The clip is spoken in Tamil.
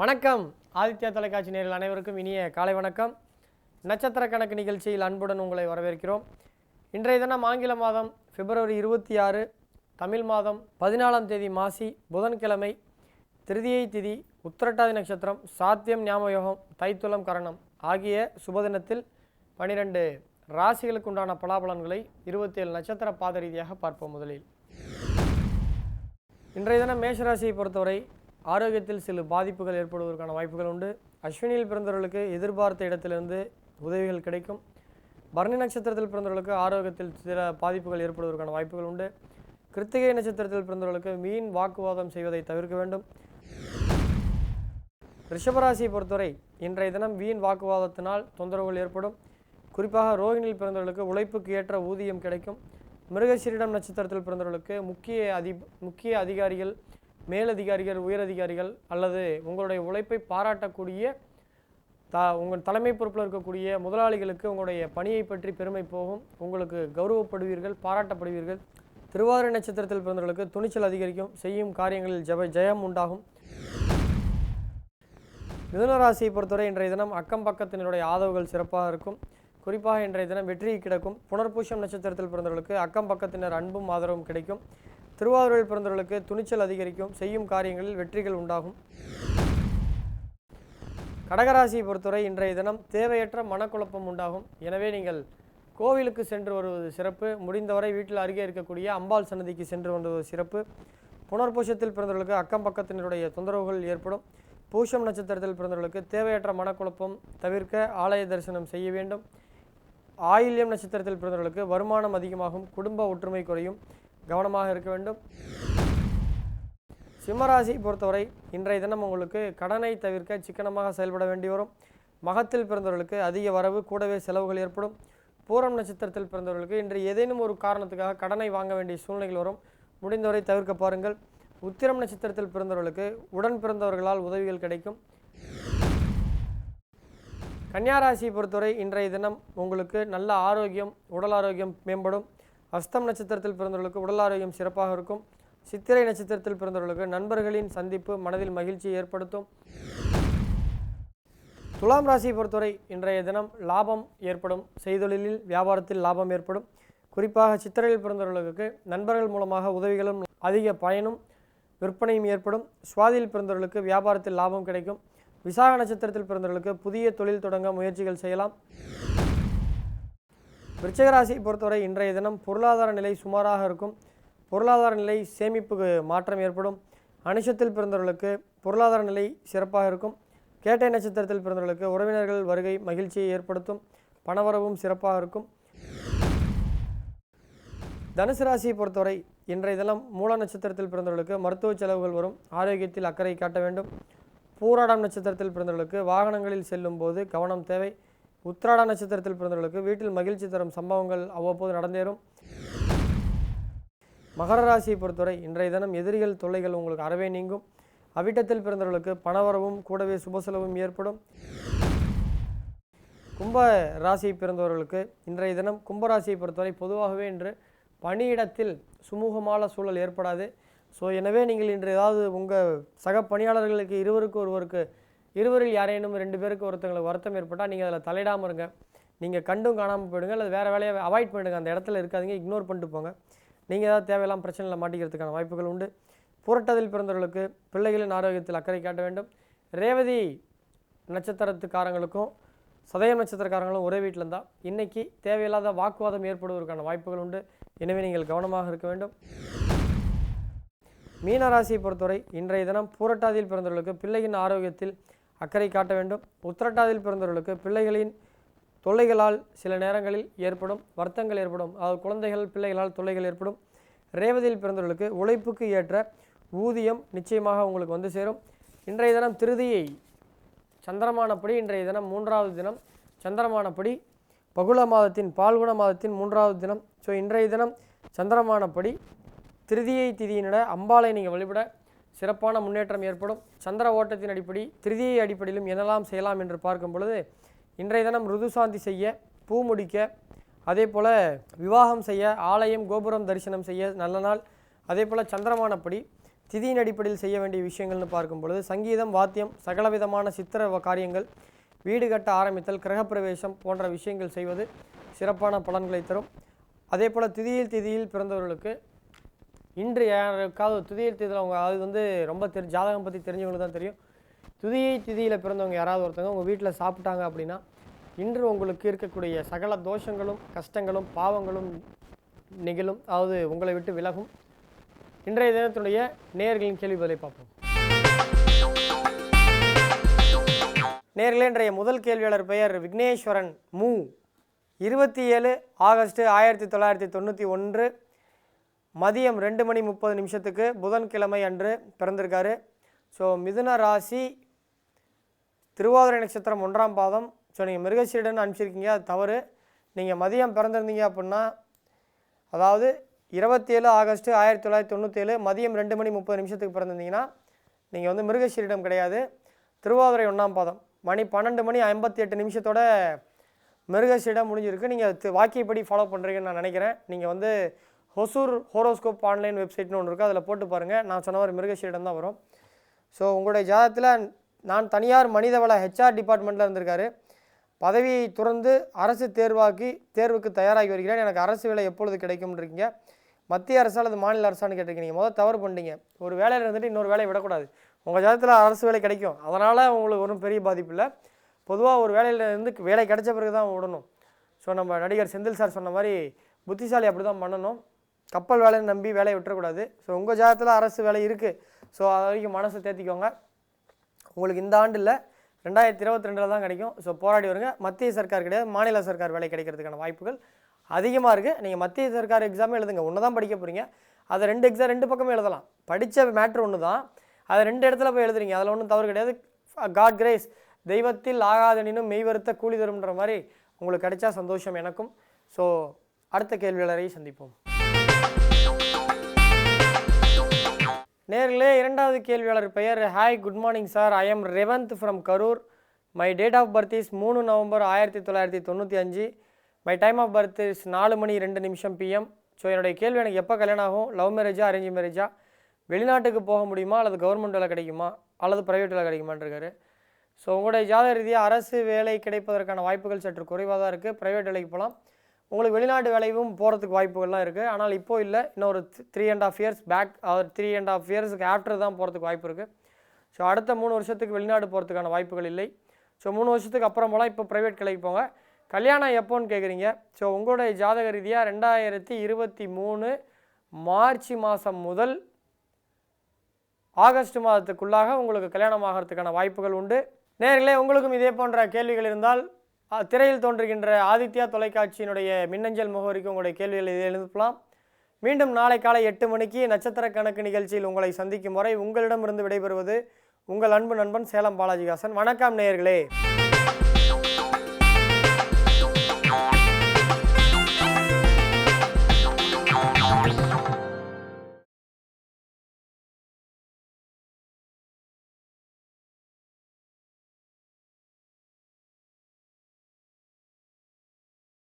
வணக்கம். ஆதித்யா தொலைக்காட்சி நேரில் அனைவருக்கும் இனிய காலை வணக்கம். நட்சத்திர கணக்கு நிகழ்ச்சியில் அன்புடன் உங்களை வரவேற்கிறோம். இன்றைய தினம் ஆங்கில மாதம் பிப்ரவரி இருபத்தி ஆறு தமிழ் மாதம் பதினாலாம் தேதி மாசி புதன்கிழமை திருதியை திதி உத்திரட்டாதி நட்சத்திரம் சாத்தியம் ஞாபகம் தைத்துளம் கரணம் ஆகிய சுபதினத்தில் பனிரெண்டு ராசிகளுக்கு உண்டான பலாபலன்களை இருபத்தி ஏழு நட்சத்திர பாத ரீதியாக பார்ப்போம் முதலில். இன்றைய தினம் மேஷராசியை பொறுத்தவரை ஆரோக்கியத்தில் சில பாதிப்புகள் ஏற்படுவதற்கான வாய்ப்புகள் உண்டு. அஸ்வினியில் பிறந்தவர்களுக்கு எதிர்பார்த்த இடத்திலிருந்து உதவிகள் கிடைக்கும். பரணி நட்சத்திரத்தில் பிறந்தவர்களுக்கு ஆரோக்கியத்தில் சில பாதிப்புகள் ஏற்படுவதற்கான வாய்ப்புகள் உண்டு. கிருத்திகை நட்சத்திரத்தில் பிறந்தவர்களுக்கு மீன் வாக்குவாதம் செய்வதை தவிர்க்க வேண்டும். ரிஷபராசியை பொறுத்தவரை இன்றைய தினம் வீண் வாக்குவாதத்தினால் தொந்தரவுகள் ஏற்படும். குறிப்பாக ரோஹிணியில் பிறந்தவர்களுக்கு உழைப்புக்கு ஏற்ற ஊதியம் கிடைக்கும். மிருகசீரிடம் நட்சத்திரத்தில் பிறந்தவர்களுக்கு முக்கிய அதி முக்கிய அதிகாரிகள் மேலதிகாரிகள் உயரதிகாரிகள் அல்லது உங்களுடைய உழைப்பை பாராட்டக்கூடிய த உங்கள் தலைமை பொறுப்பில் இருக்கக்கூடிய முதலாளிகளுக்கு உங்களுடைய பணியை பற்றி பெருமை போகும். உங்களுக்கு கௌரவப்படுவீர்கள் பாராட்டப்படுவீர்கள். திருவாரூர் நட்சத்திரத்தில் பிறந்தவர்களுக்கு துணிச்சல் அதிகரிக்கும். செய்யும் காரியங்களில் ஜெப ஜெயம் உண்டாகும். மிதுனராசியை பொறுத்தவரை இன்றைய தினம் அக்கம் பக்கத்தினருடைய ஆதரவுகள் சிறப்பாக இருக்கும். குறிப்பாக இன்றைய தினம் வெற்றி கிடக்கும். புனர்பூஷம் நட்சத்திரத்தில் பிறந்தவர்களுக்கு அக்கம் பக்கத்தினர் அன்பும் ஆதரவும் கிடைக்கும். திருவாரூரில் பிறந்தவர்களுக்கு துணிச்சல் அதிகரிக்கும் செய்யும் காரியங்களில் வெற்றிகள் உண்டாகும். கடகராசியை பொறுத்தவரை இன்றைய தினம் தேவையற்ற மனக்குழப்பம் உண்டாகும். எனவே நீங்கள் கோவிலுக்கு சென்று வருவது சிறப்பு. முடிந்தவரை வீட்டில் அருகே இருக்கக்கூடிய அம்பாள் சன்னதிக்கு சென்று வருவது சிறப்பு. புனர்பூஷத்தில் பிறந்தவர்களுக்கு அக்கம் பக்கத்தினருடைய தொந்தரவுகள் ஏற்படும். பூஷம் நட்சத்திரத்தில் பிறந்தவர்களுக்கு தேவையற்ற மனக்குழப்பம் தவிர்க்க ஆலய தரிசனம் செய்ய வேண்டும். ஆயில்யம் நட்சத்திரத்தில் பிறந்தவர்களுக்கு வருமானம் அதிகமாகும் குடும்ப ஒற்றுமை குறையும். கவனமாக இருக்க வேண்டும். சிம்மராசி பொறுத்தவரை இன்றைய தினம் உங்களுக்கு கடனை தவிர்க்க சிக்கனமாக செயல்பட வேண்டி வரும். மகத்தில் பிறந்தவர்களுக்கு அதிக வரவு கூடவே செலவுகள் ஏற்படும். பூரம் நட்சத்திரத்தில் பிறந்தவர்களுக்கு இன்று ஏதேனும் ஒரு காரணத்துக்காக கடனை வாங்க வேண்டிய சூழ்நிலைகள் வரும். முடிந்தவரை தவிர்க்க பாருங்கள். உத்திரம் நட்சத்திரத்தில் பிறந்தவர்களுக்கு உடன் பிறந்தவர்களால் உதவிகள் கிடைக்கும். கன்னியாராசியை பொறுத்தவரை இன்றைய தினம் உங்களுக்கு நல்ல ஆரோக்கியம் உடல் ஆரோக்கியம் மேம்படும். அஸ்தம் நட்சத்திரத்தில் பிறந்தவர்களுக்கு உடல் ஆரோக்கியம் சிறப்பாக இருக்கும். சித்திரை நட்சத்திரத்தில் பிறந்தவர்களுக்கு நண்பர்களின் சந்திப்பு மனதில் மகிழ்ச்சியை ஏற்படுத்தும். துலாம் ராசியை பொறுத்தவரை இன்றைய தினம் லாபம் ஏற்படும். செய்தொழிலில் வியாபாரத்தில் லாபம் ஏற்படும். குறிப்பாக சித்திரையில் பிறந்தவர்களுக்கு நண்பர்கள் மூலமாக உதவிகளும் அதிக பயனும் விற்பனையும் ஏற்படும். சுவாதியில் பிறந்தவர்களுக்கு வியாபாரத்தில் லாபம் கிடைக்கும். விசாக நட்சத்திரத்தில் பிறந்தவர்களுக்கு புதிய தொழில் தொடங்க முயற்சிகள் செய்யலாம். விருச்சகராசியை பொறுத்தவரை இன்றைய தினம் பொருளாதார நிலை சுமாராக இருக்கும். பொருளாதார நிலை சேமிப்புக்கு மாற்றம் ஏற்படும். அனுஷத்தில் பிறந்தவர்களுக்கு பொருளாதார நிலை சிறப்பாக இருக்கும். கேட்டை நட்சத்திரத்தில் பிறந்தவர்களுக்கு உறவினர்கள் வருகை மகிழ்ச்சியை ஏற்படுத்தும். பணவரவும் சிறப்பாக இருக்கும். தனுசு ராசியை பொறுத்தவரை இன்றைய தினம் மூல நட்சத்திரத்தில் பிறந்தவர்களுக்கு மருத்துவ செலவுகள் வரும். ஆரோக்கியத்தில் அக்கறை காட்ட வேண்டும். பூராடம் நட்சத்திரத்தில் பிறந்தவர்களுக்கு வாகனங்களில் செல்லும் போது கவனம் தேவை. உத்ராட நட்சத்திரத்தில் பிறந்தவர்களுக்கு வீட்டில் மகிழ்ச்சி தரும் சம்பவங்கள் அவ்வப்போது நடந்தேறும். மகர ராசியை பொறுத்தவரை இன்றைய தினம் எதிரிகள் தொல்லைகள் உங்களுக்கு அறவே நீங்கும். அவிட்டத்தில் பிறந்தவர்களுக்கு பணவரவும் கூடவே சுபசெலவும் ஏற்படும். கும்ப ராசியை பிறந்தவர்களுக்கு இன்றைய தினம் கும்பராசியை பொறுத்தவரை பொதுவாகவே இன்று பணியிடத்தில் சுமூகமான சூழல் ஏற்படாது. ஸோ எனவே நீங்கள் இன்று ஏதாவது உங்கள் சக பணியாளர்களுக்கு இருவருக்கு ஒருவருக்கு இருவரில் யாரேனும் ரெண்டு பேருக்கு ஒருத்தங்களுக்கு வருத்தம் ஏற்பட்டால் நீங்கள் அதில் தலையிடாமல் இருங்க. நீங்கள் கண்டும் காணாமல் போயிடுங்க. அல்லது வேறு வேலையை அவாய்ட் பண்ணிடுங்க அந்த இடத்துல இருக்காதீங்க. இக்னோர் பண்ணிட்டு போங்க. நீங்கள் ஏதாவது தேவையில்லாமல் பிரச்சனையில் மாட்டிக்கிறதுக்கான வாய்ப்புகள் உண்டு. புரட்டதில் பிறந்தவர்களுக்கு பிள்ளைகளின் ஆரோக்கியத்தில் அக்கறை காட்ட வேண்டும். ரேவதி நட்சத்திரத்துக்காரங்களுக்கும் சதயம் நட்சத்திரக்காரங்களும் ஒரே வீட்டில் இருந்தால் இன்றைக்கி தேவையில்லாத வாக்குவாதம் ஏற்படுவதற்கான வாய்ப்புகள் உண்டு. எனவே நீங்கள் கவனமாக இருக்க வேண்டும். மீனராசியை பொறுத்தவரை இன்றைய தினம் பூரட்டாதியில் பிறந்தவர்களுக்கு பிள்ளையின் ஆரோக்கியத்தில் அக்கறை காட்ட வேண்டும். உத்திரட்டாதியில் பிறந்தவர்களுக்கு பிள்ளைகளின் தொல்லைகளால் சில நேரங்களில் ஏற்படும் வருத்தங்கள் ஏற்படும். அதாவது குழந்தைகள் பிள்ளைகளால் தொல்லைகள் ஏற்படும். ரேவதியில் பிறந்தவர்களுக்கு உழைப்புக்கு ஏற்ற ஊதியம் நிச்சயமாக உங்களுக்கு வந்து சேரும். இன்றைய தினம் திருதியை சந்திரமானப்படி இன்றைய தினம் மூன்றாவது தினம் சந்திரமானப்படி பகுள மாதத்தின் பால்குண மாதத்தின் மூன்றாவது தினம். ஸோ இன்றைய தினம் சந்திரமானப்படி திருதியை திதியினிட அம்பாளை நீங்கள் வழிபட சிறப்பான முன்னேற்றம் ஏற்படும். சந்திர ஓட்டத்தின் அடிப்படை திருதியை அடிப்படையிலும் என்னெல்லாம் செய்யலாம் என்று பார்க்கும் பொழுது இன்றைய தினம் ருதுசாந்தி செய்ய பூ முடிக்க அதே போல் விவாகம் செய்ய ஆலயம் கோபுரம் தரிசனம் செய்ய நல்ல நாள் அதே போல் சந்திரமானப்படி திதியின் அடிப்படையில் செய்ய வேண்டிய விஷயங்கள்னு பார்க்கும் பொழுது சங்கீதம் வாத்தியம் சகலவிதமான சித்திர காரியங்கள் வீடு கட்ட ஆரம்பித்தல் கிரகப்பிரவேசம் போன்ற விஷயங்கள் செய்வது சிறப்பான பலன்களை தரும். அதே போல் திதியில் திதியில் பிறந்தவர்களுக்கு இன்று யாருக்காவது துதியை திதியில் அவங்க அது வந்து ரொம்ப தெரி ஜாதகம் பற்றி தெரிஞ்சவங்களுக்கு தான் தெரியும். துதியை திதியில் பிறந்தவங்க யாராவது ஒருத்தவங்க உங்கள் வீட்டில் சாப்பிட்டாங்க அப்படின்னா இன்று உங்களுக்கு இருக்கக்கூடிய சகல தோஷங்களும் கஷ்டங்களும் பாவங்களும் நிகழும். அதாவது உங்களை விட்டு விலகும். இன்றைய தினத்தினுடைய நேர்களின் கேள்வி பதிலை பார்ப்போம். நேர்களே இன்றைய முதல் கேள்வியாளர் பெயர் விக்னேஸ்வரன் மு. இருபத்தி ஏழு ஆகஸ்ட் ஆயிரத்தி தொள்ளாயிரத்தி தொண்ணூற்றி ஒன்று மதியம் ரெண்டு மணி முப்பது நிமிஷத்துக்கு புதன்கிழமை அன்று பிறந்திருக்காரு. ஸோ மிதுன ராசி திருவாதிரை நட்சத்திரம் ஒன்றாம் பாதம். ஸோ நீங்கள் மிருகசீடன் அனுப்பிச்சிருக்கீங்க அது தவறு. நீங்கள் மதியம் பிறந்திருந்தீங்க அப்படின்னா அதாவது இருபத்தி ஏழு ஆகஸ்ட் ஆயிரத்தி தொள்ளாயிரத்தி தொண்ணூற்றேழு மதியம் ரெண்டு மணி முப்பது நிமிஷத்துக்கு பிறந்திருந்தீங்கன்னா நீங்கள் வந்து மிருகசீரிடம் கிடையாது. திருவாதிரை ஒன்றாம் பாதம். மணி பன்னெண்டு மணி ஐம்பத்தி எட்டு நிமிஷத்தோட மிருகசீடம் முடிஞ்சிருக்கு. நீங்கள் வாக்கியப்படி ஃபாலோ பண்ணுறீங்கன்னு நான் நினைக்கிறேன். நீங்கள் வந்து ஹொசூர் ஹோரோஸ்கோப் ஆன்லைன் வெப்சைட்னு ஒன்று இருக்குது அதில் போட்டு பாருங்கள் நான் சொன்ன மாதிரி மிருகசீரிடம் தான் வரும். ஸோ உங்களுடைய ஜாதகத்தில் நான் தனியார் மனிதவள ஹெச்ஆர் டிபார்ட்மெண்ட்டில் இருந்திருக்காரு. பதவியை துறந்து அரசு தேர்வாக்கி தேர்வுக்கு தயாராகி வருகிறேன். எனக்கு அரசு வேலை எப்பொழுது கிடைக்கும்ன்றீங்க மத்திய அரசால் அல்லது மாநில அரசான்னு கேட்டிருக்கீங்க. முதல் தவறு பண்ணிட்டீங்க. ஒரு வேலையில் இருந்துட்டு இன்னொரு வேலையை விடக்கூடாது. உங்கள் ஜாதத்தில் அரசு வேலை கிடைக்கும். அதனால் உங்களுக்கு ஒன்றும் பெரிய பாதிப்பு இல்லை. பொதுவாக ஒரு வேலையில் இருந்து வேலை கிடைச்ச பிறகு தான் விடணும் ஸோ நம்ம நடிகர் செந்தில் சார் சொன்ன மாதிரி புத்திசாலி அப்படி தான் பண்ணணும். கப்பல் வேலையை நம்பி வேலையை விட்டுறக்கூடாது. ஸோ உங்கள் ஜாதகத்தில் அரசு வேலை இருக்குது ஸோ அது வரைக்கும் மனசை தேர்த்திக்கோங்க உங்களுக்கு இந்த ஆண்டு இல்லை ரெண்டாயிரத்தி இருபத்தி ரெண்டில் தான் கிடைக்கும். ஸோ போராடி வருங்க. மத்திய சர்க்கார் கிடையாது. மாநில சர்க்கார் வேலை கிடைக்கிறதுக்கான வாய்ப்புகள் அதிகமாக இருக்குது நீங்கள் மத்திய சர்க்கார் எக்ஸாமே எழுதுங்க. ஒன்று தான் படிக்க போகிறீங்க அதை ரெண்டு எக்ஸாம் ரெண்டு பக்கமே எழுதலாம். படித்த மேட்ரு ஒன்று தான். அதை ரெண்டு இடத்துல போய் எழுதுறீங்க. அதில் ஒன்றும் தவறு கிடையாது. காட் கிரேஸ் தெய்வத்தில் ஆகாதனினும் மெய்வருத்த கூலி தரும்ன்ற மாதிரி உங்களுக்கு கிடைச்சா சந்தோஷம் எனக்கும். ஸோ அடுத்த கேள்வியாளரை சந்திப்போம். நேர்களே இரண்டாவது கேள்வியாளர் பெயர். Hi good morning sir I am Revanth from Karur my date of birth is மூணு நவம்பர் ஆயிரத்தி தொள்ளாயிரத்தி தொண்ணூற்றி அஞ்சு. My time of birth is நாலு மணி ரெண்டு நிமிஷம் பிஎம் ஸோ என்னுடைய கேள்வி எனக்கு எப்போ கல்யாணம் ஆகும்? லவ் மேரேஜா அரேஞ்ச் மேரேஜா வெளிநாட்டுக்கு போக முடியுமா? அல்லது கவர்மெண்ட் வேலை கிடைக்குமா? அல்லது ப்ரைவேட் வேலை கிடைக்குமான்னு இருக்காரு. ஸோ உங்களுடைய ஜாத ரீதியாக அரசு வேலை கிடைப்பதற்கான வாய்ப்புகள் சற்று குறைவாக தான் இருக்குது ப்ரைவேட் வேலைக்கு போகலாம் உங்களுக்கு வெளிநாட்டு வேலையும் போகிறதுக்கு வாய்ப்புகள்லாம் இருக்குது ஆனால் இப்போது இல்லை இன்னொரு three and half years back our three and half இயர்ஸுக்கு ஆஃப்டர் தான் போகிறதுக்கு வாய்ப்பு இருக்குது ஸோ அடுத்த மூணு வருஷத்துக்கு வெளிநாடு போகிறதுக்கான வாய்ப்புகள் இல்லை. ஸோ மூணு வருஷத்துக்கு அப்புறம் போலாம். இப்போ ப்ரைவேட் கிளைக்கு போங்க. கல்யாணம் எப்போன்னு கேட்குறீங்க ஸோ உங்களுடைய ஜாதக ரீதியாக ரெண்டாயிரத்தி இருபத்தி மூணு மார்ச் மாதம் முதல் ஆகஸ்ட் மாதத்துக்குள்ளாக உங்களுக்கு கல்யாணம் ஆகிறதுக்கான வாய்ப்புகள் உண்டு. நேர்களே உங்களுக்கும் இதே போன்ற கேள்விகள் இருந்தால் திரையில் தோன்றுகின்ற ஆதித்யா தொலைக்காட்சியினுடைய மின்னஞ்சல் முகவரிக்கு உங்களுடைய கேள்விகளை எழுப்பலாம். மீண்டும் நாளை காலை எட்டு மணிக்கு நட்சத்திர கணக்கு நிகழ்ச்சியில் உங்களை சந்திக்கும் வரை உங்களிடமிருந்து விடைபெறுவது உங்கள் அன்பு நண்பன் சேலம் பாலாஜிகாசன் வணக்கம் நேயர்களே.